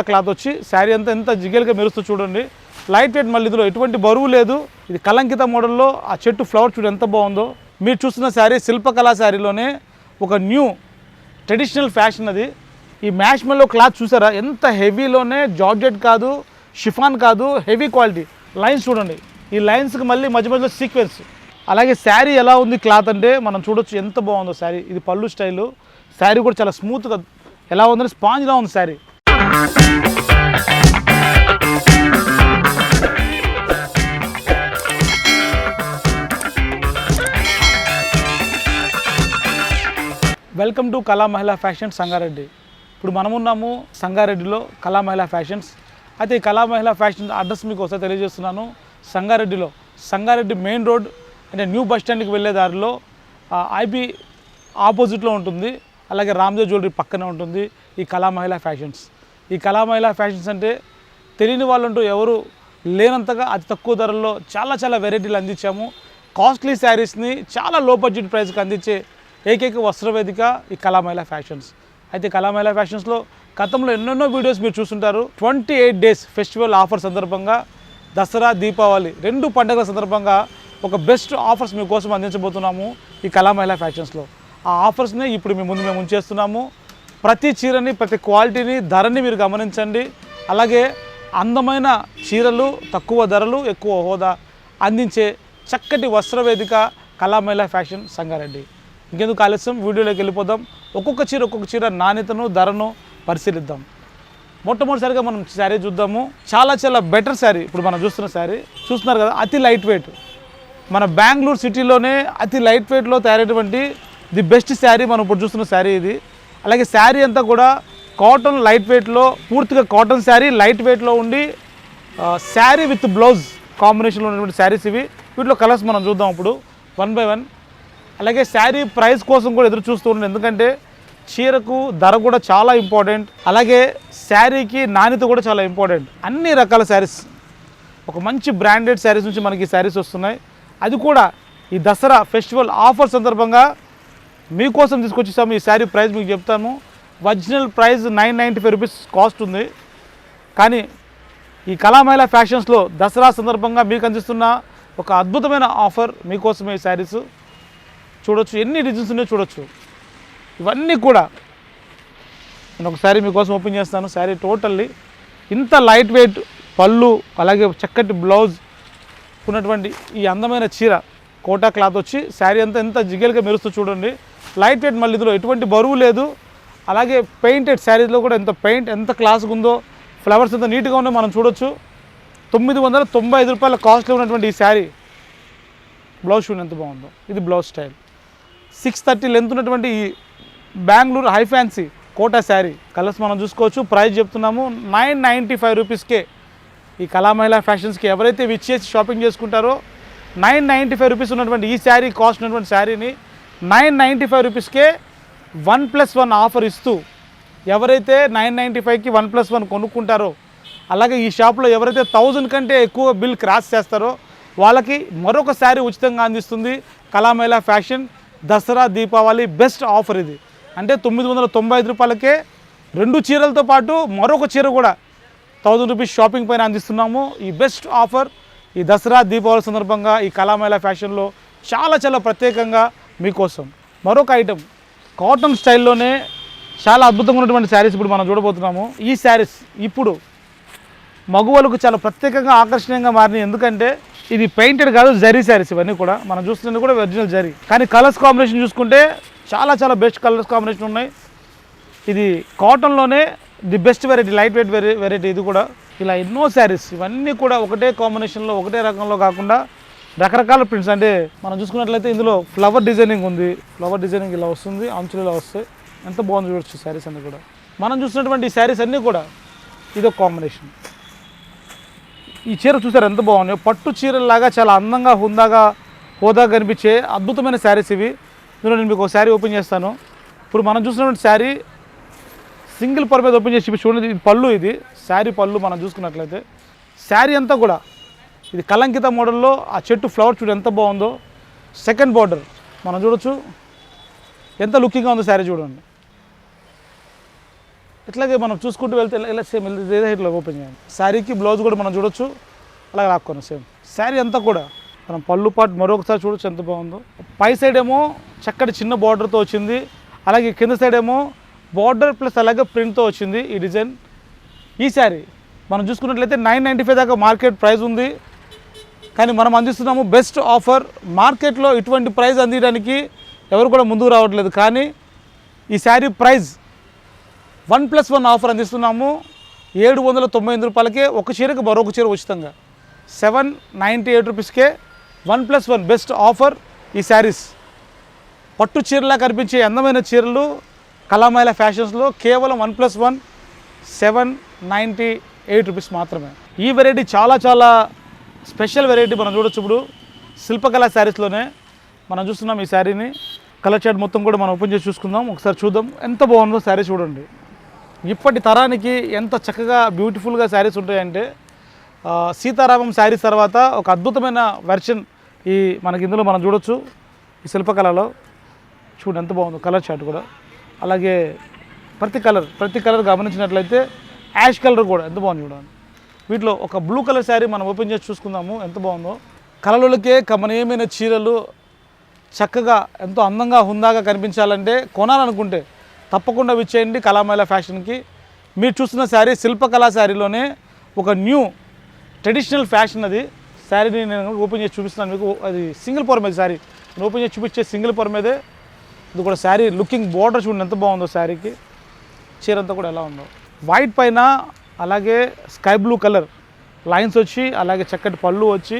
Cloth వచ్చి శారీ అంతా ఎంత జిగేలుగా మెరుస్తూ చూడండి. లైట్ వెయిట్ మళ్ళీ ఇందులో ఎటువంటి బరువు లేదు. ఇది కలంకిత మోడల్లో ఆ చెట్టు ఫ్లవర్ చూడు ఎంత బాగుందో. మీరు చూస్తున్న శారీ శిల్పకళా శారీలోనే ఒక న్యూ ట్రెడిషనల్ ఫ్యాషన్ అది. ఈ మ్యాష్ మెల్లో క్లాత్ చూసారా? ఎంత హెవీలోనే జార్జెట్ కాదు షిఫాన్ కాదు హెవీ క్వాలిటీ లైన్స్ చూడండి. ఈ లైన్స్కి మళ్ళీ మధ్య మధ్యలో సీక్వెన్స్ అలాగే శారీ ఎలా ఉంది క్లాత్ అంటే మనం చూడొచ్చు ఎంత బాగుందో శారీ. ఇది పళ్ళు స్టైలు. శారీ కూడా చాలా స్మూత్గా ఎలా ఉందంటే స్పాంజ్లా ఉంది శారీ. వెల్కమ్ టు కళా మహిళా ఫ్యాషన్ సంగారెడ్డి. ఇప్పుడు మనమున్నాము సంగారెడ్డిలో కళా మహిళా ఫ్యాషన్స్. అయితే ఈ కళా మహిళా ఫ్యాషన్ అడ్రస్ మీకు ఒకసారి తెలియజేస్తున్నాను. సంగారెడ్డిలో సంగారెడ్డి మెయిన్ రోడ్ అంటే న్యూ బస్ స్టాండ్కి వెళ్ళే దారిలో ఐబీ ఆపోజిట్లో ఉంటుంది. అలాగే రామ్దేవ్ జ్యువెలరీ పక్కనే ఉంటుంది ఈ కళా మహిళా ఫ్యాషన్స్. ఈ కళామహిళ ఫ్యాషన్స్ అంటే తెలియని వాళ్ళంటూ ఎవరు లేనంతగా అతి తక్కువ ధరల్లో చాలా చాలా వెరైటీలు అందించాము. కాస్ట్లీ శారీస్ని చాలా లో బడ్జెట్ ప్రైస్కి అందించే ఏకైక వస్త్రవేదిక ఈ కళామహిళ ఫ్యాషన్స్. అయితే కళామహిళ ఫ్యాషన్స్లో గతంలో ఎన్నెన్నో వీడియోస్ మీరు చూస్తుంటారు. Twenty eight days festival offer సందర్భంగా దసరా దీపావళి రెండు పండుగల సందర్భంగా ఒక బెస్ట్ ఆఫర్స్ మీకోసం అందించబోతున్నాము ఈ కళామహిళ ఫ్యాషన్స్లో. ఆ ఆఫర్స్నే ఇప్పుడు మీ ముందు మేము ఉంచేస్తున్నాము. ప్రతి చీరని ప్రతి క్వాలిటీని ధరని మీరు గమనించండి. అలాగే అందమైన చీరలు తక్కువ ధరలు ఎక్కువ హోదా అందించే చక్కటి వస్త్రవేదిక కళామైల ఫ్యాషన్ సంగారెడ్డి. ఇంకెందుకు ఆలస్యం? వీడియోలోకి వెళ్ళిపోదాం. ఒక్కొక్క చీర ఒక్కొక్క చీర నాణ్యతను ధరను పరిశీలిద్దాం. మొట్టమొదటిసారిగా మనం శారీ చూద్దాము. చాలా చాలా బెటర్ శారీ. ఇప్పుడు మనం చూస్తున్న శారీ చూస్తున్నారు కదా అతి లైట్ వెయిట్ మన బెంగళూరు సిటీలోనే అతి లైట్ వెయిట్లో తయారైనటువంటి ది బెస్ట్ శారీ మనం ఇప్పుడు చూస్తున్న శారీ ఇది. అలాగే శారీ అంతా కూడా కాటన్ లైట్ వెయిట్లో పూర్తిగా కాటన్ శారీ లైట్ వెయిట్లో ఉండి శారీ విత్ బ్లౌజ్ కాంబినేషన్లో ఉన్నటువంటి శారీస్ ఇవి. వీటిలో కలర్స్ మనం చూద్దాం ఇప్పుడు. One by one. అలాగే శారీ ప్రైస్ కోసం కూడా ఎదురు చూస్తూ ఉన్నాను ఎందుకంటే చీరకు ధర కూడా చాలా ఇంపార్టెంట్. అలాగే శారీకి నాణ్యత కూడా చాలా ఇంపార్టెంట్. అన్ని రకాల శారీస్. ఒక మంచి బ్రాండెడ్ శారీస్ నుంచి మనకి శారీస్ వస్తున్నాయి. అది కూడా ఈ దసరా ఫెస్టివల్ ఆఫర్ సందర్భంగా మీకోసం తీసుకొచ్చేసాము ఈ శారీ ప్రైస్ మీకు చెప్తాను. Original price nine ninety five rupees cost ఉంది. కానీ ఈ కళామహిళ ఫ్యాషన్స్లో దసరా సందర్భంగా మీకు అందిస్తున్న ఒక అద్భుతమైన ఆఫర్ మీకోసమే ఈ శారీస్. చూడొచ్చు ఎన్ని డిజైన్స్ ఉన్నాయో చూడొచ్చు. ఇవన్నీ కూడా నేను ఒక శారీ మీకోసం ఓపెన్ చేస్తాను. శారీ టోటల్లీ ఇంత లైట్ వెయిట్ పళ్ళు అలాగే చక్కటి బ్లౌజ్ ఉన్నటువంటి ఈ అందమైన చీర కోటా క్లాత్ వచ్చి శారీ అంతా ఎంత జిగేలుగా మెరుస్తూ చూడండి. లైట్ వెయిట్ మళ్ళీ ఇందులో ఎటువంటి బరువు లేదు. అలాగే పెయింటెడ్ శారీస్లో కూడా ఎంత పెయింట్ ఎంత క్లాస్గా ఉందో ఫ్లవర్స్ ఎంత నీట్గా ఉన్నాయో మనం చూడొచ్చు. తొమ్మిది వందల తొంభై ఐదు రూపాయల కాస్ట్లో ఉన్నటువంటి ఈ శారీ. బ్లౌజ్ షూన్ ఎంత బాగుందో. ఇది blouse style six thirty length ఉన్నటువంటి ఈ Bengaluru high fancy Kota sari. Colours మనం చూసుకోవచ్చు. ప్రైస్ చెప్తున్నాము. నైన్ నైంటీ ఫైవ్ రూపీస్కే ఈ కళామహిళ ఫ్యాషన్స్కి ఎవరైతే విచ్చేసి షాపింగ్ చేసుకుంటారో నైన్ నైంటీ ఫైవ్ రూపీస్ ఉన్నటువంటి ఈ శారీ కాస్ట్ ఉన్నటువంటి శారీని నైన్ నైంటీ ఫైవ్ రూపీస్కే వన్ ప్లస్ వన్ ఆఫర్ ఇస్తూ ఎవరైతే నైన్ నైంటీ ఫైవ్కి వన్ ప్లస్ వన్ కొనుక్కుంటారో అలాగే ఈ షాప్లో ఎవరైతే థౌజండ్ కంటే ఎక్కువ బిల్ క్రాస్ చేస్తారో వాళ్ళకి మరొక శారీ ఉచితంగా అందిస్తుంది Kalamela fashion Dasara Deepavali best offer ఇది. అంటే తొమ్మిది వందల తొంభై ఐదు రూపాయలకే రెండు చీరలతో పాటు మరొక చీర కూడా థౌజండ్ రూపీస్ షాపింగ్ పైన అందిస్తున్నాము. ఈ బెస్ట్ ఆఫర్ ఈ దసరా దీపావళి సందర్భంగా ఈ కళామేళ ఫ్యాషన్లో చాలా చాలా ప్రత్యేకంగా మీకోసం. మరొక ఐటెం కాటన్ స్టైల్లోనే చాలా అద్భుతంగా ఉన్నటువంటి శారీస్ ఇప్పుడు మనం చూడబోతున్నాము. ఈ శారీస్ ఇప్పుడు మగువలకు చాలా ప్రత్యేకంగా ఆకర్షణీయంగా మారినాయి. ఎందుకంటే ఇది పెయింటెడ్ కాదు జరీ శారీస్ ఇవన్నీ కూడా. మనం చూస్తున్నది కూడా ఒరిజినల్ జరీ. కానీ కలర్స్ కాంబినేషన్ చూసుకుంటే చాలా చాలా బెస్ట్ కలర్స్ కాంబినేషన్ ఉన్నాయి. ఇది కాటన్లోనే the best variety light weight variety ఇది కూడా. ఇలా ఎన్నో శారీస్ ఇవన్నీ కూడా ఒకటే కాంబినేషన్లో ఒకటే రకంలో కాకుండా రకరకాల ప్రింట్స్ అంటే మనం చూసుకున్నట్లయితే ఇందులో ఫ్లవర్ డిజైనింగ్ ఉంది. ఫ్లవర్ డిజైనింగ్ ఇలా వస్తుంది అంచులు ఇలా వస్తాయి. ఎంత బాగుంది చూడొచ్చు శారీస్ అన్నీ కూడా. మనం చూసినటువంటి ఈ శారీస్ అన్నీ కూడా ఇది ఒక కాంబినేషన్ ఈ చీర చూసారు ఎంత బాగున్నాయో? పట్టు చీరలాగా చాలా అందంగా హుందాగా హోదా కనిపించే అద్భుతమైన శారీస్ ఇవి. ఇందులో నేను మీకు ఒక శారీ ఓపెన్ చేస్తాను. ఇప్పుడు మనం చూసినటువంటి శారీ సింగిల్ పర్ మీద ఓపెన్ చేసి చూడండి. ఇది పళ్ళు ఇది. శారీ పళ్ళు మనం చూసుకున్నట్లయితే శారీ అంతా కూడా ఇది కలంకిత మోడల్లో ఆ చెట్టు ఫ్లవర్ చూడు ఎంత బాగుందో. సెకండ్ బార్డర్ మనం చూడొచ్చు. ఎంత లుకింగ్గా ఉందో శారీ చూడండి. ఇట్లాగే మనం చూసుకుంటూ వెళ్తే ఇలా- సేమ్ ఇదే ఇట్లా ఓపెన్ చేయండి. శారీకి బ్లౌజ్ కూడా మనం చూడొచ్చు. అలాగే లాక్కొని సేమ్. శారీ అంతా కూడా మనం పళ్ళు పాటు మరొకసారి చూడొచ్చు ఎంత బాగుందో. పై సైడ్ ఏమో చక్కటి చిన్న బార్డర్తో వచ్చింది. అలాగే కింద సైడ్ ఏమో బార్డర్ ప్లస్ అలాగే ప్రింట్తో వచ్చింది ఈ డిజైన్. ఈ శారీ మనం చూసుకున్నట్లయితే నైన్ నైంటీ ఫైవ్ దాకా మార్కెట్ ప్రైస్ ఉంది. కానీ మనం అందిస్తున్నాము బెస్ట్ ఆఫర్ మార్కెట్లో ఇటువంటి ప్రైస్ అందించడానికి ఎవరు కూడా ముందుకు రావట్లేదు. కానీ ఈ sari price one plus one offer అందిస్తున్నాము. ఏడు వందల తొంభై ఎనిమిది రూపాయలకే ఒక చీరకు మరొక చీర ఉచితంగా. సెవెన్ నైంటీ ఎయిట్ రూపీస్కే one plus one best offer ఈ శారీస్. పట్టు చీరలా కనిపించే అందమైన చీరలు కళామైల ఫ్యాషన్స్లో కేవలం one plus one seven ninety eight rupees మాత్రమే. ఈ వెరైటీ చాలా చాలా స్పెషల్ వెరైటీ మనం చూడొచ్చు ఇప్పుడు. శిల్పకళ శారీస్లోనే మనం చూస్తున్నాం ఈ శారీని. కలర్ షార్ట్ మొత్తం కూడా మనం ఓపెన్ చేసి చూసుకుందాం. ఒకసారి చూద్దాం. ఎంత బాగుందో శారీ చూడండి. ఇప్పటి తరానికి ఎంత చక్కగా బ్యూటిఫుల్గా శారీస్ ఉంటాయంటే సీతారామం శారీస్ తర్వాత ఒక అద్భుతమైన వెర్షన్ ఈ మనకి ఇందులో మనం చూడొచ్చు. ఈ శిల్పకళలో చూడండి ఎంత బాగుందో కలర్ షార్ట్ కూడా. అలాగే ప్రతి కలర్ ప్రతి కలర్ గమనించినట్లయితే యాష్ కలర్ కూడా ఎంత బాగుంది చూడండి. వీటిలో ఒక బ్లూ కలర్ శారీ మనం ఓపెన్ చేసి చూసుకుందాము. ఎంత బాగుందో. కళలకే కమనీయమైన చీరలు చక్కగా ఎంతో అందంగా హుందాగా కనిపించాలంటే కొనాలనుకుంటే తప్పకుండా విచ్చేయండి కళామేళ ఫ్యాషన్కి. మీరు చూస్తున్న శారీ శిల్పకళా శారీలోనే ఒక న్యూ ట్రెడిషనల్ ఫ్యాషన్ అది. శారీని నేను ఓపెన్ చేసి చూపిస్తున్నాను మీకు. అది సింగిల్ పొర మీద శారీ. నేను ఓపెన్ చేసి చూపించే సింగిల్ పొర మీదే. ఇది కూడా శారీ లుకింగ్ బార్డర్ చూడండి ఎంత బాగుందో శారీకి. చీర అంతా కూడా ఎలా ఉందో. వైట్ పైన అలాగే స్కై బ్లూ కలర్ లైన్స్ వచ్చి అలాగే చక్కటి పళ్ళు వచ్చి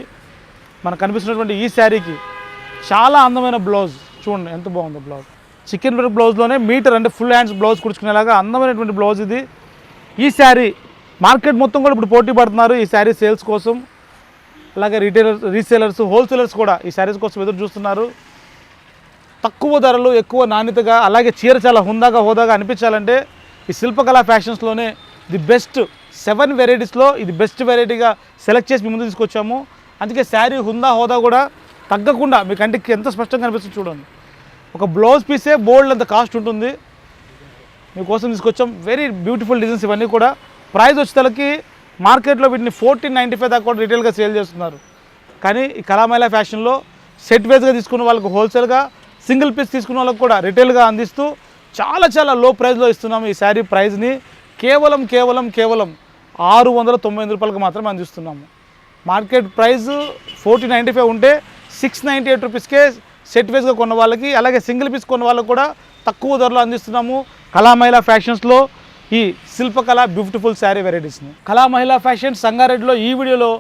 మనకు కనిపిస్తున్నటువంటి ఈ శారీకి చాలా అందమైన బ్లౌజ్. చూడండి ఎంత బాగుందో బ్లౌజ్. చికెన్ వర్క్ బ్లౌజ్లోనే మీటర్ అంటే ఫుల్ హ్యాండ్స్ బ్లౌజ్ కుడుచుకునేలాగా అందమైనటువంటి బ్లౌజ్ ఇది. ఈ శారీ మార్కెట్ మొత్తం కూడా ఇప్పుడు పోటీ పడుతున్నారు ఈ శారీ సేల్స్ కోసం. అలాగే రీటైలర్స్ రీసేలర్స్ హోల్సేలర్స్ కూడా ఈ శారీస్ కోసం ఎదురు చూస్తున్నారు. తక్కువ ధరలు ఎక్కువ నాణ్యతగా అలాగే చీర చాలా హుందాగా హోదాగా అనిపించాలంటే ఈ శిల్పకళా ఫ్యాషన్స్లోనే ది బెస్ట్ సెవెన్ వెరైటీస్లో ఇది బెస్ట్ వెరైటీగా సెలెక్ట్ చేసి మీ ముందు తీసుకొచ్చాము. అందుకే శారీ హుందా హోదా కూడా తగ్గకుండా మీ కంటికి ఎంత స్పష్టంగా కనిపిస్తుంది చూడండి. ఒక బ్లౌజ్ పీసే బోల్డ్ అంత కాస్ట్ ఉంటుంది. మీకోసం తీసుకొచ్చాం. వెరీ బ్యూటిఫుల్ డిజైన్స్ ఇవన్నీ కూడా. ప్రైస్ వచ్చేతలకి మార్కెట్లో వీటిని ఫోర్టీన్ నైంటీ ఫైవ్ దాకా కూడా రీటైల్గా సేల్ చేస్తున్నారు. కానీ ఈ కళామైల ఫ్యాషన్లో సెట్ వైజ్గా తీసుకున్న వాళ్ళకు హోల్సేల్గా సింగిల్ పీస్ తీసుకున్న వాళ్ళకు కూడా రిటైల్గా అందిస్తూ చాలా చాలా లో ప్రైస్లో ఇస్తున్నాము ఈ శారీ ప్రైస్ని కేవలం కేవలం కేవలం ఆరు వందల తొంభై ఎనిమిది రూపాయలకు మాత్రమే అందిస్తున్నాము. Market price forty ninety five ఉంటే సిక్స్ నైంటీ ఎయిట్ రూపీస్కే సెట్ వైజ్గా కొన్న వాళ్ళకి అలాగే సింగిల్ పీస్ కొన్న వాళ్ళకి కూడా తక్కువ ధరలో అందిస్తున్నాము. కళామహిళ ఫ్యాషన్స్లో ఈ శిల్పకళ బ్యూటిఫుల్ శారీ వెరైటీస్ని. కళామహిళ ఫ్యాషన్ సంగారెడ్డిలో ఈ వీడియోలో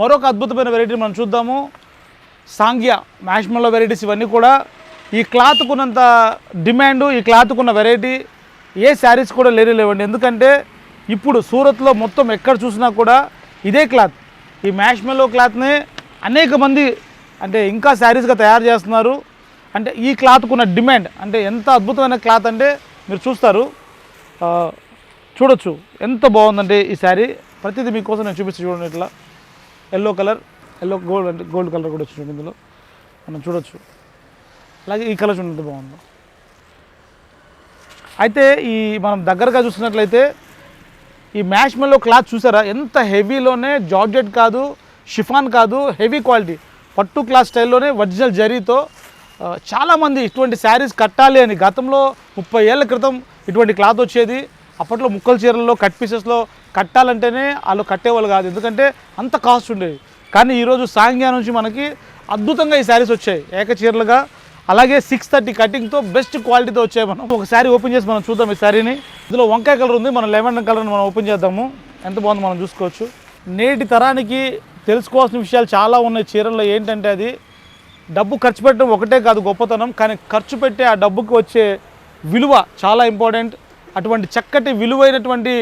మరొక అద్భుతమైన వెరైటీ మనం చూద్దాము. సాంగ్య మ్యాష్మల్లో వెరైటీస్ ఇవన్నీ కూడా. ఈ క్లాత్కున్నంత డిమాండ్ ఈ క్లాత్కున్న వెరైటీ ఏ శారీస్ కూడా లేరు లేవండి. ఎందుకంటే ఇప్పుడు సూరత్లో మొత్తం ఎక్కడ చూసినా కూడా ఇదే క్లాత్. ఈ మ్యాష్మెలో క్లాత్ని అనేక మంది అంటే ఇంకా శారీస్గా తయారు చేస్తున్నారు. అంటే ఈ క్లాత్కున్న డిమాండ్ అంటే ఎంత అద్భుతమైన క్లాత్ అంటే మీరు చూస్తారు. చూడొచ్చు. ఎంత బాగుందంటే ఈ శారీ. ప్రతిదీ మీకోసం నేను చూపిస్తాను చూడండి ఇట్లా. ఎల్లో కలర్ ఎల్లో గోల్డ్ అంటే గోల్డ్ కలర్ కూడా వచ్చింది ఇందులో. మనం చూడొచ్చు. అలాగే ఈ కలర్ చూడండి బాగుంది. అయితే ఈ మనం దగ్గరగా చూసినట్లయితే ఈ మ్యాష్మెల్లో క్లాత్ చూసారా? ఎంత హెవీలోనే జార్జెట్ కాదు షిఫాన్ కాదు హెవీ క్వాలిటీ. పట్టు క్లాత్ స్టైల్లోనే ఒరిజినల్ జరీతో చాలామంది ఇటువంటి శారీస్ కట్టాలి అని గతంలో ముప్పై ఏళ్ళ క్రితం ఇటువంటి క్లాత్ వచ్చేది. అప్పట్లో ముక్కల చీరల్లో కట్ పీసెస్లో కట్టాలంటేనే వాళ్ళు కట్టేవాళ్ళు కాదు. ఎందుకంటే అంత కాస్ట్ ఉండేది. కానీ ఈరోజు సాంగ్యా నుంచి మనకి అద్భుతంగా ఈ శారీస్ వచ్చాయి. ఏక చీరలుగా అలాగే సిక్స్ థర్టీ కటింగ్తో బెస్ట్ క్వాలిటీతో వచ్చాయి మనం. ఒక శారీ ఓపెన్ చేసి మనం చూద్దాం ఈ శారీని ఇందులో వంకాయ కలర్ ఉంది మనం లెమన్ కలర్ని మనం ఓపెన్ చేద్దాము. ఎంత బాగుందో మనం చూసుకోవచ్చు. నేటి తరానికి తెలుసుకోవాల్సిన విషయాలు చాలా ఉన్నాయి చీరల్లో. ఏంటంటే అది డబ్బు ఖర్చు పెట్టడం ఒకటే కాదు గొప్పతనం కానీ ఖర్చు పెట్టే ఆ డబ్బుకి వచ్చే విలువ చాలా ఇంపార్టెంట్ అటువంటి చక్కటి విలువైనటువంటి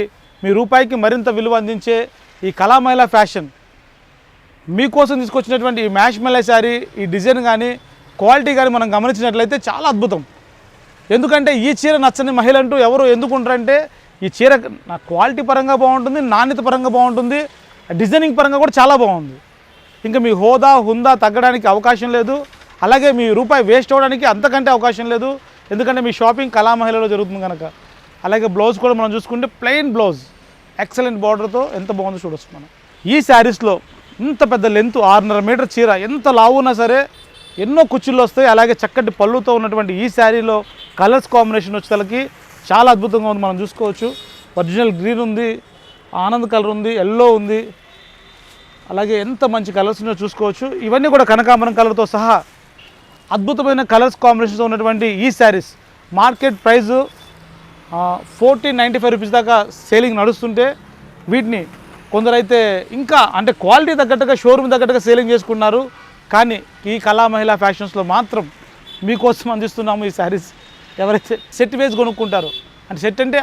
మీ రూపాయికి మరింత విలువ అందించే ఈ కళామైల ఫ్యాషన్ మీకోసం తీసుకొచ్చినటువంటి ఈ మ్యాష్ శారీ ఈ డిజైన్ కానీ క్వాలిటీ కానీ మనం గమనించినట్లయితే చాలా అద్భుతం. ఎందుకంటే ఈ చీర నచ్చని మహిళ అంటూ ఎవరు ఎందుకుంటారంటే ఈ చీర నా క్వాలిటీ పరంగా బాగుంటుంది నాణ్యత పరంగా బాగుంటుంది డిజైనింగ్ పరంగా కూడా చాలా బాగుంది. ఇంకా మీ హోదా హుందా తగ్గడానికి అవకాశం లేదు. అలాగే మీ రూపాయి వేస్ట్ అవ్వడానికి అంతకంటే అవకాశం లేదు. ఎందుకంటే మీ షాపింగ్ కళా మహిళలో జరుగుతుంది కనుక అలాగే బ్లౌజ్ కూడా మనం చూసుకుంటే ప్లెయిన్ బ్లౌజ్ ఎక్సలెంట్ బార్డర్తో ఎంత బాగుందో చూడొచ్చు మనం. ఈ శారీస్లో ఇంత పెద్ద లెంత్ ఆరున్నర మీటర్ చీర ఎంత లావు ఉన్నా సరే ఎన్నో కుచ్చుళ్ళు వస్తాయి. అలాగే చక్కటి పళ్ళుతో ఉన్నటువంటి ఈ శారీలో కలర్స్ కాంబినేషన్ వచ్చేసరికి చాలా అద్భుతంగా ఉంది. మనం చూసుకోవచ్చు. ఒరిజినల్ గ్రీన్ ఉంది ఆనంద్ కలర్ ఉంది ఎల్లో ఉంది. అలాగే ఎంత మంచి కలర్స్ ఉన్నాయో చూసుకోవచ్చు. ఇవన్నీ కూడా కనకాంబరం కలర్తో సహా అద్భుతమైన కలర్స్ కాంబినేషన్తో ఉన్నటువంటి ఈ saris. Market price fourteen ninety five rupees దాకా సేలింగ్ నడుస్తుంటే వీటిని కొందరైతే ఇంకా అంటే క్వాలిటీ తగ్గట్టుగా షోరూమ్ తగ్గట్టుగా సేలింగ్ చేసుకున్నారు కానీ ఈ కళా మహిళా ఫ్యాషన్స్లో మాత్రం మీకోసం అందిస్తున్నాము ఈ శారీస్. ఎవరైతే సెట్ వేస్ కొనుక్కుంటారో అంటే సెట్ అంటే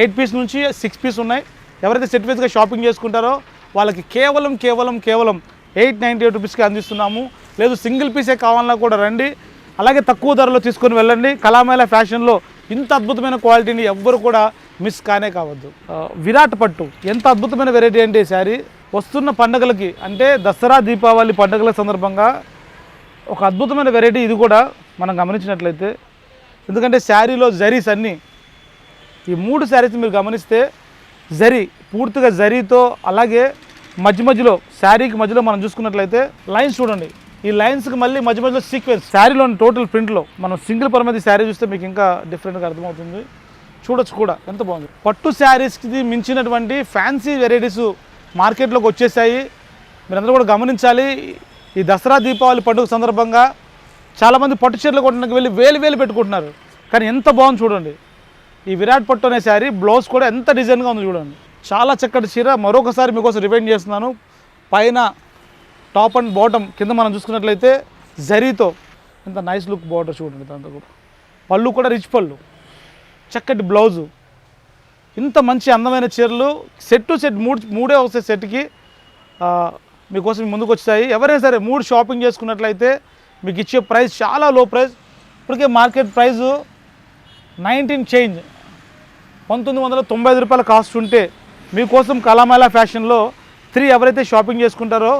ఎయిట్ పీస్ నుంచి సిక్స్ పీస్ ఉన్నాయి. ఎవరైతే సెట్ వేస్గా షాపింగ్ చేసుకుంటారో వాళ్ళకి కేవలం కేవలం కేవలం ఎయిట్ నైంటీ ఎయిట్ రూపీస్కి అందిస్తున్నాము. లేదు సింగిల్ పీసే కావాలన్నా కూడా రండి. అలాగే తక్కువ ధరలో తీసుకొని వెళ్ళండి. కళామేళ ఫ్యాషన్లో ఇంత అద్భుతమైన క్వాలిటీని ఎవ్వరు కూడా మిస్ కానే కావద్దు. విరాట్ పట్టు. ఎంత అద్భుతమైన వెరైటీ అంటే ఈ శారీ. వస్తున్న పండగలకి అంటే దసరా దీపావళి పండుగల సందర్భంగా ఒక అద్భుతమైన వెరైటీ ఇది కూడా మనం గమనించినట్లయితే. ఎందుకంటే శారీలో జరీస్ అన్నీ ఈ మూడు శారీస్ మీరు గమనిస్తే జరీ పూర్తిగా జరీతో అలాగే మధ్య మధ్యలో శారీకి మధ్యలో మనం చూసుకున్నట్లయితే లైన్స్ చూడండి. ఈ లైన్స్కి మళ్ళీ మధ్య మధ్యలో సీక్వెన్స్ శారీలోని టోటల్ ప్రింట్లో మనం సింగిల్ పరమతి శారీ చూస్తే మీకు ఇంకా డిఫరెంట్గా అర్థమవుతుంది. చూడొచ్చు కూడా ఎంత బాగుంది. పట్టు శారీస్కి మించినటువంటి ఫ్యాన్సీ వెరైటీస్ మార్కెట్లోకి వచ్చేసాయి. మీరందరూ కూడా గమనించాలి ఈ దసరా దీపావళి పండుగ సందర్భంగా చాలామంది పట్టు చీరలు కొట్టడానికి వెళ్ళి వేలు వేలు పెట్టుకుంటున్నారు. కానీ ఎంత బాగుంది చూడండి. ఈ విరాట్ పట్టు అనే శారీ బ్లౌజ్ కూడా ఎంత డిజైన్గా ఉంది చూడండి. చాలా చక్కటి చీర మరొకసారి మీకోసం రివైండ్ చేస్తున్నాను. పైన టాప్ అండ్ బాటమ్ కింద మనం చూసుకున్నట్లయితే జరీతో ఇంత నైస్ లుక్ బార్డర్ చూడండి దాంతో కూడా. పళ్ళు కూడా రిచ్ పళ్ళు. చక్కటి బ్లౌజు. ఇంత మంచి అందమైన చీరలు. సెట్ టు సెట్ మూడు మూడే వస్తాయి సెట్కి మీకోసం ముందుకు వచ్చాయి. ఎవరైనా సరే మూడు షాపింగ్ చేసుకున్నట్లయితే మీకు ఇచ్చే ప్రైస్ చాలా లో ప్రైస్ ఇప్పటికే మార్కెట్ ప్రైస్ నైన్టీన్ చేంజ్ పంతొమ్మిది వందల తొంభై ఐదు రూపాయల కాస్ట్ ఉంటే మీకోసం కళామాల ఫ్యాషన్లో త్రీ ఎవరైతే షాపింగ్ చేసుకుంటారో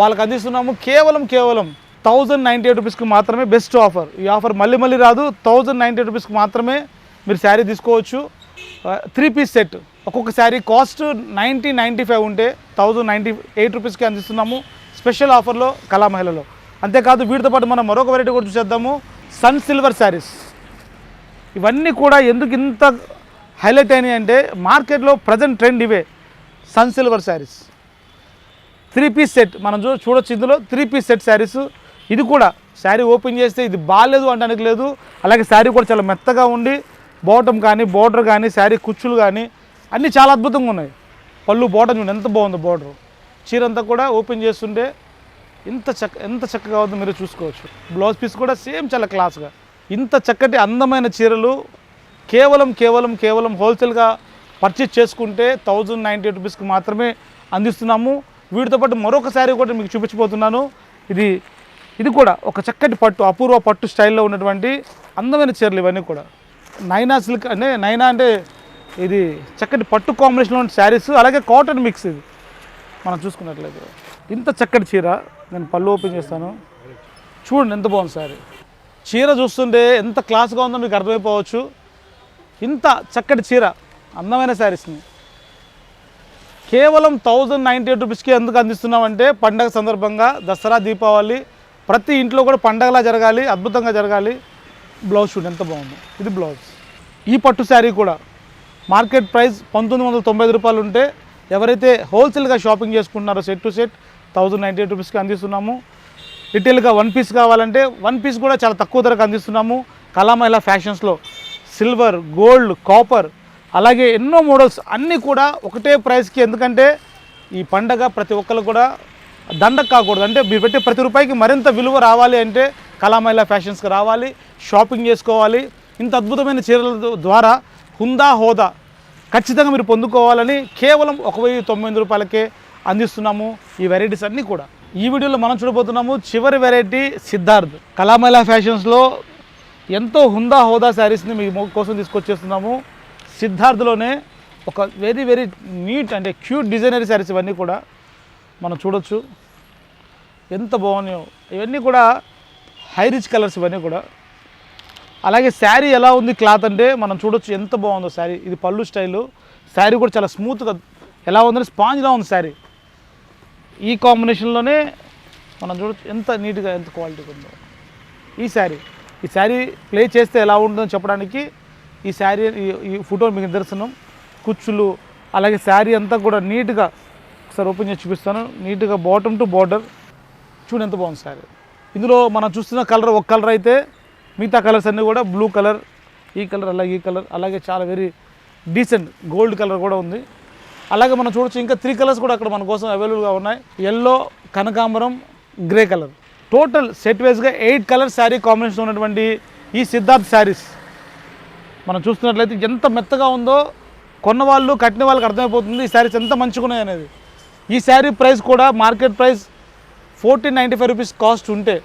వాళ్ళకి అందిస్తున్నాము కేవలం కేవలం థౌజండ్ నైంటీ ఎయిట్ రూపీస్కి మాత్రమే బెస్ట్ ఆఫర్ ఈ ఆఫర్ మళ్ళీ మళ్ళీ రాదు. థౌజండ్ నైంటీ ఎయిట్ రూపీస్కి మాత్రమే మీరు శారీ తీసుకోవచ్చు. త్రీ పీస్ సెట్ ఒక్కొక్క sari cost ninety ninety five ఉంటే థౌజండ్ నైంటీ ఎయిట్ రూపీస్కి అందిస్తున్నాము స్పెషల్ ఆఫర్లో కళా మహిళలో అంతేకాదు వీటితో పాటు మనం మరొక వెరైటీ కూడా చూసేద్దాము. సన్ సిల్వర్ శారీస్ ఇవన్నీ కూడా ఎందుకు ఇంత హైలైట్ అయినాయి అంటే మార్కెట్లో ప్రజెంట్ ట్రెండ్ ఇవే. Sun silver saris three piece set మనం చూ చూడొచ్చు ఇందులో త్రీ పీస్ సెట్ శారీస్ ఇది కూడా శారీ ఓపెన్ చేస్తే ఇది బాగాలేదు అనడానికి లేదు. అలాగే శారీ కూడా చాలా మెత్తగా ఉండి బాటమ్ కానీ బోర్డర్ కానీ శారీ కుచ్చులు కానీ అన్నీ చాలా అద్భుతంగా ఉన్నాయి. పళ్ళు బోటం చూడండి ఎంత బాగుంది బోర్డర్. చీర అంతా కూడా ఓపెన్ చేస్తుంటే ఇంత చక్క ఎంత చక్కగా ఉందో మీరు చూసుకోవచ్చు. బ్లౌజ్ పీస్ కూడా సేమ్ చాలా క్లాస్గా. ఇంత చక్కటి అందమైన చీరలు కేవలం కేవలం కేవలం హోల్సేల్గా పర్చేజ్ చేసుకుంటే థౌజండ్ నైంటీ ఎయిట్ రూపీస్కి మాత్రమే అందిస్తున్నాము. వీటితో పాటు మరొక శారీ కూడా మీకు చూపించబోతున్నాను. ఇది ఇది కూడా ఒక చక్కటి పట్టు అపూర్వ పట్టు స్టైల్లో ఉన్నటువంటి అందమైన చీరలు ఇవన్నీ కూడా. నైనా సిల్క్ అంటే నైనా అంటే ఇది చక్కటి పట్టు కాంబినేషన్లో ఉన్న శారీస్ అలాగే కాటన్ మిక్స్ ఇది. మనం చూసుకున్నట్లయితే. ఇంత చక్కటి చీర నేను పళ్ళు ఓపెన్ చేస్తాను. చూడండి ఎంత బాగుంది సారీ చీర చూస్తుంటే ఎంత క్లాస్గా ఉందో మీకు అర్థమైపోవచ్చు. ఇంత చక్కటి చీర అందమైన శారీస్ని కేవలం థౌజండ్ నైంటీ ఎయిట్ రూపీస్కి ఎందుకు అందిస్తున్నామంటే పండగ సందర్భంగా దసరా దీపావళి ప్రతి ఇంట్లో కూడా పండగలా జరగాలి అద్భుతంగా జరగాలి. బ్లౌజ్ చూడండి ఎంత బాగుంది? ఇది బ్లౌజ్. ఈ పట్టు శారీ కూడా మార్కెట్ ప్రైస్ పంతొమ్మిది వందల తొంభై రూపాయలు ఉంటే ఎవరైతే హోల్సేల్గా షాపింగ్ చేసుకుంటున్నారో set to set thousand ninety eight రూపీస్కి అందిస్తున్నాము. రిటైల్గా వన్ పీస్ కావాలంటే వన్ పీస్ కూడా చాలా తక్కువ ధరకు అందిస్తున్నాము. కళామైలా ఫ్యాషన్స్లో సిల్వర్ గోల్డ్ కాపర్ అలాగే ఎన్నో మోడల్స్ అన్నీ కూడా ఒకటే ప్రైస్కి. ఎందుకంటే ఈ పండగ ప్రతి ఒక్కరు కూడా దండకు కాకూడదు. అంటే మీరు పెట్టే ప్రతి రూపాయికి మరింత విలువ రావాలి అంటే కళామైలా ఫ్యాషన్స్కి రావాలి షాపింగ్ చేసుకోవాలి. ఇంత అద్భుతమైన చీరల ద్వారా హుందా హోదా ఖచ్చితంగా మీరు పొందుకోవాలని కేవలం ఒక వెయ్యి తొమ్మిది రూపాయలకే అందిస్తున్నాము ఈ వెరైటీస్ అన్నీ కూడా. ఈ వీడియోలో మనం చూడబోతున్నాము చివరి వెరైటీ సిద్ధార్థ్. కళామైలా ఫ్యాషన్స్లో ఎంతో హుందా హోదా శారీస్ని మీ కోసం తీసుకొచ్చేస్తున్నాము. సిద్ధార్థ్లోనే ఒక వెరీ వెరీ నీట్ అంటే క్యూట్ డిజైనరీ శారీస్ ఇవన్నీ కూడా మనం చూడొచ్చు. ఎంత బాగున్నాయో. ఇవన్నీ కూడా హై రిచ్ కలర్స్ ఇవన్నీ కూడా. అలాగే శారీ ఎలా ఉంది క్లాత్ అంటే మనం చూడొచ్చు ఎంత బాగుందో శారీ. ఇది పళ్ళు స్టైలు. శారీ కూడా చాలా స్మూత్గా ఎలా ఉందంటే స్పాంజ్లా ఉంది శారీ. ఈ కాంబినేషన్లోనే మనం చూడొచ్చు ఎంత నీట్గా ఎంత క్వాలిటీగా ఉందో. ఈ శారీ. ఈ శారీ ప్లే చేస్తే ఎలా ఉంటుందో చెప్పడానికి ఈ శారీ ఈ- ఈ ఫోటో మీకు నిదర్శనం. కుచ్చులు అలాగే శారీ అంతా కూడా నీట్గా ఒకసారి ఓపెన్ చేసి చూపిస్తాను. నీట్గా బాటమ్ టు బార్డర్. చూడు ఎంత బాగుంది శారీ. ఇందులో మనం చూస్తున్న కలర్ ఒక కలర్ అయితే మిగతా కలర్స్ అన్నీ కూడా బ్లూ కలర్ ఈ కలర్ అలాగే ఈ కలర్ అలాగే చాలా వెరీ డీసెంట్ గోల్డ్ కలర్ కూడా ఉంది. అలాగే మనం చూడొచ్చు ఇంకా త్రీ కలర్స్ కూడా అక్కడ మన కోసం అవైలబుల్గా ఉన్నాయి. ఎల్లో కనకాంబరం గ్రే కలర్ టోటల్ సెట్ వైజ్గా ఎయిట్ కలర్ శారీ కాంబినేషన్ ఉన్నటువంటి ఈ సిద్ధార్థ్ శారీస్ మనం చూస్తున్నట్లయితే ఎంత మెత్తగా ఉందో కొన్న వాళ్ళు కట్టిన వాళ్ళకి అర్థమైపోతుంది ఈ శారీస్ ఎంత మంచిగా అనేది ఈ శారీ ప్రైస్ కూడా market price fourteen ninety five rupees cost ఉంటే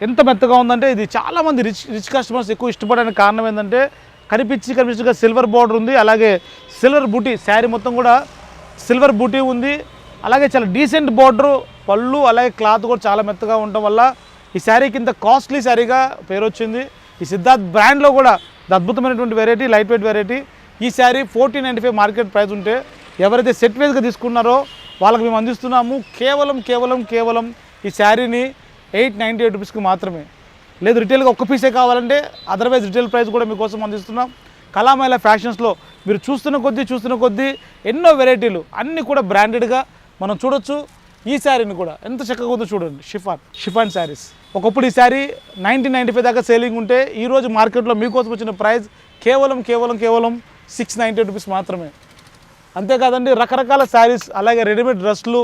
ఎంత మెత్తగా ఉందంటే ఇది చాలామంది రిచ్ రిచ్ కస్టమర్స్ ఎక్కువ ఇష్టపడడానికి కారణం ఏంటంటే కనిపించి కనిపించగా సిల్వర్ బార్డర్ ఉంది అలాగే సిల్వర్ బూటీ శారీ మొత్తం కూడా సిల్వర్ బూటీ ఉంది అలాగే చాలా డీసెంట్ బార్డర్ పళ్ళు అలాగే క్లాత్ కూడా చాలా మెత్తగా ఉండటం వల్ల ఈ శారీకి ఇంత కాస్ట్లీ శారీగా పేరు వచ్చింది ఈ సిద్ధార్థ్ బ్రాండ్లో కూడా అద్భుతమైనటువంటి వెరైటీ లైట్ వెయిట్ వెరైటీ ఈ sari fourteen ninety five market price ఉంటే ఎవరైతే సెట్ వైజ్గా తీసుకున్నారో వాళ్ళకి మేము అందిస్తున్నాము కేవలం కేవలం కేవలం ఈ శారీని ఎయిట్ నైంటీ ఎయిట్ రూపీస్కి మాత్రమే. లేదు రిటైల్గా ఒక్క పీసే కావాలంటే అదర్వైజ్ రిటైల్ ప్రైస్ కూడా మీకోసం అందిస్తున్నాం. కళామైల ఫ్యాషన్స్లో మీరు చూస్తున్న కొద్దీ చూస్తున్న కొద్దీ ఎన్నో వెరైటీలు అన్నీ కూడా బ్రాండెడ్గా మనం చూడొచ్చు. ఈ శారీని కూడా ఎంత చక్కగా ఉందో చూడండి. Chiffon chiffon saris. ఒకప్పుడు ఈ శారీ నైన్టీన్ నైంటీ ఫైవ్ దాకా సేలింగ్ ఉంటే ఈరోజు మార్కెట్లో మీకోసం వచ్చిన ప్రైస్ కేవలం కేవలం కేవలం సిక్స్ నైంటీ రూపీస్ మాత్రమే. అంతేకాదండి రకరకాల శారీస్ అలాగే రెడీమేడ్ డ్రెస్లు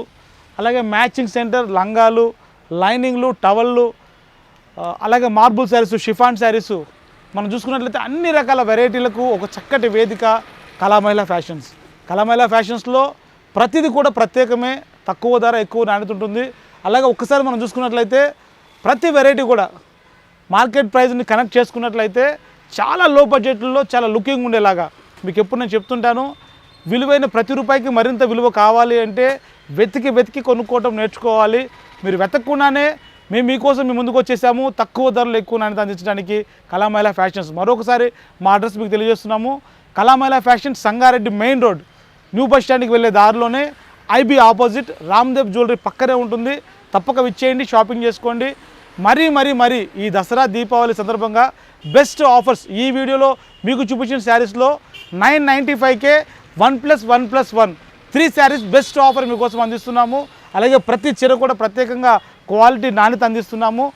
అలాగే మ్యాచింగ్ సెంటర్ లంగాలు లైనింగ్లు టవళ్ళు అలాగే మార్బుల్ శారీస్ షిఫాన్ శారీస్. మనం చూసుకున్నట్లయితే అన్ని రకాల వెరైటీలకు ఒక చక్కటి వేదిక కళామహిళ ఫ్యాషన్స్. కళామహిళ ఫ్యాషన్స్లో ప్రతిదీ కూడా ప్రత్యేకమే తక్కువ ధర ఎక్కువ నాణ్యత ఉంటుంది. అలాగే ఒక్కసారి మనం చూసుకున్నట్లయితే ప్రతి వెరైటీ కూడా మార్కెట్ ప్రైస్ని కనెక్ట్ చేసుకున్నట్లయితే చాలా లో బడ్జెట్లో చాలా లుకింగ్ ఉండేలాగా. మీకు ఎప్పుడు నేను చెప్తుంటాను విలువైన ప్రతి రూపాయికి మరింత విలువ కావాలి అంటే వెతికి వెతికి కొనుక్కోవటం నేర్చుకోవాలి. మీరు వెతకకుండానే మేము మీకోసం మీ ముందుకు వచ్చేసాము. తక్కువ ధరలు ఎక్కువ నాణ్యత అందించడానికి కళామైల ఫ్యాషన్స్. మరొకసారి మా అడ్రస్ మీకు తెలియజేస్తున్నాము. Kalamela fashions Sangareddy main road. New bus స్టాండ్కి వెళ్ళే దారిలోనే ఐబీ ఆపోజిట్ రామ్దేవ్ జ్యువెలరీ పక్కనే ఉంటుంది. తప్పక విచ్చేయండి షాపింగ్ చేసుకోండి. మరీ మరీ మరీ ఈ దసరా దీపావళి సందర్భంగా బెస్ట్ ఆఫర్స్ ఈ వీడియోలో మీకు చూపించిన శారీస్లో nine ninety ఫైవ్కే one plus one plus one. Three saris best offer మీకోసం అందిస్తున్నాము. అలాగే ప్రతి చీర కూడా ప్రత్యేకంగా క్వాలిటీ నాణ్యత అందిస్తున్నాము.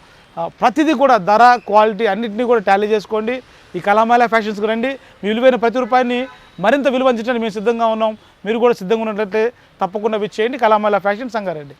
ప్రతిదీ కూడా ధర క్వాలిటీ అన్నింటినీ కూడా టాలీ చేసుకోండి. ఈ కళామాల ఫ్యాషన్స్కి రండి. మీ విలువైన ప్రతి రూపాయిని మరింత విలువ అందించడానికి మేము సిద్ధంగా ఉన్నాం. మీరు కూడా సిద్ధంగా ఉన్నట్లయితే తప్పకుండా విచ్చేయండి. కళామాల ఫ్యాషన్ సంగారెడ్డి